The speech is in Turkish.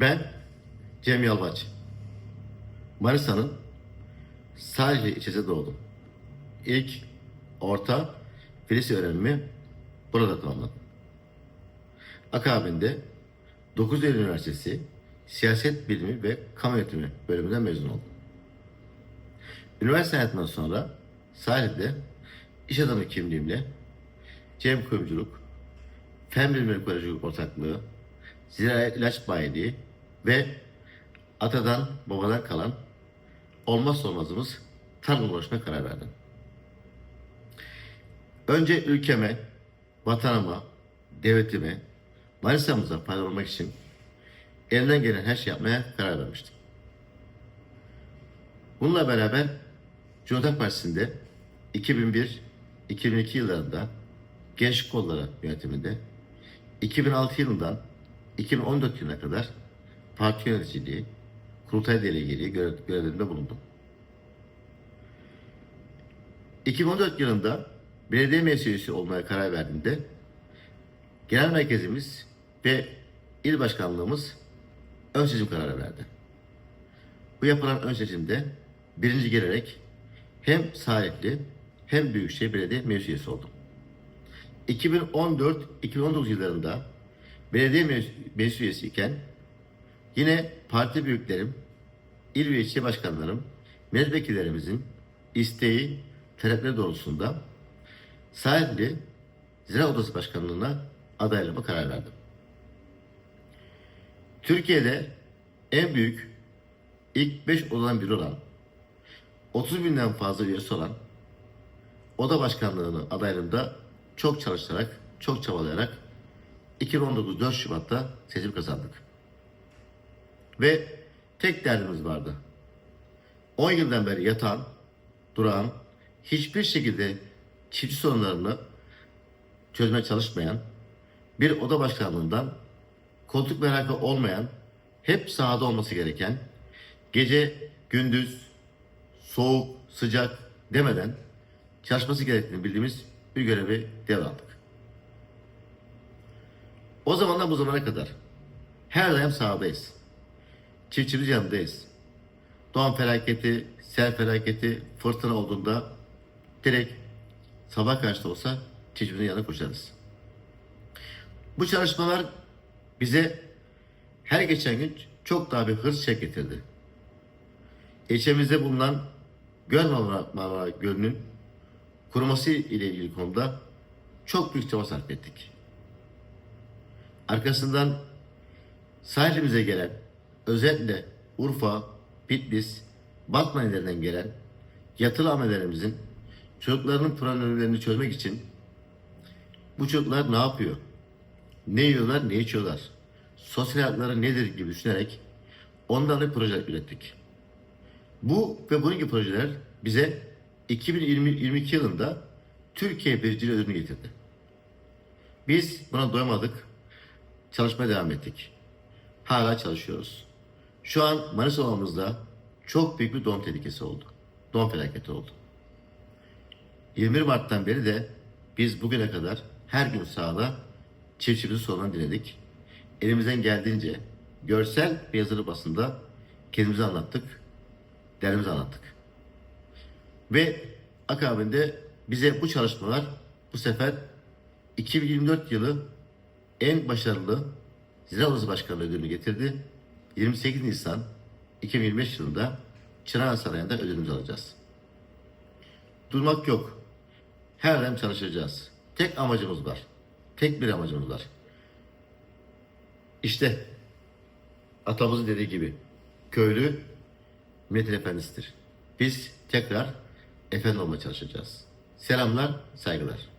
Ben Cem Yalvaç. Manisa'nın Salihli ilçesinde doğdum. İlk, orta ve lise öğrenimi burada tamamladım. Akabinde 9 Eylül Üniversitesi Siyaset Bilimi ve Kamu Yönetimi bölümünden mezun oldum. Üniversite hayatından sonra Salih'de iş adamı kimliğimle Cem Kuyumculuk, Fen Bilimleri Koleji ortaklığı, Ziraat İlaç Bayiliği ve atadan babadan kalan olmazsa olmazımız tarım uğraşmaya karar verdim. Önce ülkeme, vatanıma, devletime, Manisa'mıza faydalı olmak için elimden gelen her şey yapmaya karar vermiştim. Bununla beraber Cumhuriyet Partisi'nde 2001-2002 yıllarında Gençlik Kolları yönetiminde 2006 yılından 2014 yılına kadar parti yöneticiliği, kurultay delegeliği görev, görevlerinde bulundum. 2014 yılında belediye meclis üyesi olmaya karar verdiğimde genel merkezimiz ve il başkanlığımız ön seçim kararı verdi. Bu yapılan ön seçimde birinci gelerek hem Saadetli hem Büyükşehir Belediye Meclis üyesi oldum. 2014-2019 yıllarında belediye meclis, meclis üyesi iken yine parti büyüklerim, il ve ilçe başkanlarım, milletvekillerimizin isteği, talepleri doğrultusunda Saadetli Ziraat Odası Başkanlığı'na adaylama karar verdim. Türkiye'de en büyük ilk 5 odadan biri olan 30 binden fazla üyesi olan oda başkanlığını adaylığında çok çalışarak, çok çabalayarak 2019 4 Şubat'ta seçim kazandık. Ve tek derdimiz vardı. 10 yıldan beri yatan, duran, hiçbir şekilde çiftçi sorunlarını çözmeye çalışmayan bir oda başkanlığından koltuk merakı olmayan, hep sahada olması gereken, gece, gündüz, soğuk, sıcak demeden çalışması gerektiğini bildiğimiz bir görevi devraldık. O zamandan bu zamana kadar her daim sahadayız. Çiftçimiz yanındayız. Doğan felaketi, sel felaketi, fırtına olduğunda direkt sabah kaçta olsa çiftçimizin yanına koşarız. Bu çalışmalar bize her geçen gün çok daha bir hırs çek getirdi. İlçemizde bulunan Göl Marmara Gölü'nün kuruması ile ilgili konuda çok büyük çaba sarf ettik. Arkasından sahilimize gelen özellikle Urfa, Bitlis, Batman illerinden gelen yatılı amelelerimizin çocuklarının problemlerini çözmek için bu çocuklar ne yapıyor? Ne yiyorlar, ne içiyorlar? Sosyal hayatları nedir gibi düşünerek onlarla projeler ürettik. Bu ve bunun gibi projeler bize 2022 yılında Türkiye Biriciliği ödülünü getirdi. Biz buna doymadık. Çalışmaya devam ettik. Hala çalışıyoruz. Şu an Manisa olmamızda çok büyük bir don tehlikesi oldu. Don felaketi oldu. 21 Mart'tan beri de biz bugüne kadar her gün sahada çiftçimizin sorunlarını dinledik. Elimizden geldiğince görsel ve yazılı basında kendimizi anlattık, derdimizi anlattık. Ve akabinde bize bu çalışmalar bu sefer 2024 yılı en başarılı Ziraat Odası Başkanlığı ödülünü getirdi. 28 Nisan 2025 yılında Çırağan Sarayı'nda ödülümüzü alacağız. Durmak yok. Her daim çalışacağız. Tek amacımız var. Tek bir amacımız var. İşte atamızın dediği gibi köylü milletin efendisidir. Biz tekrar efendi olmaya çalışacağız. Selamlar, saygılar.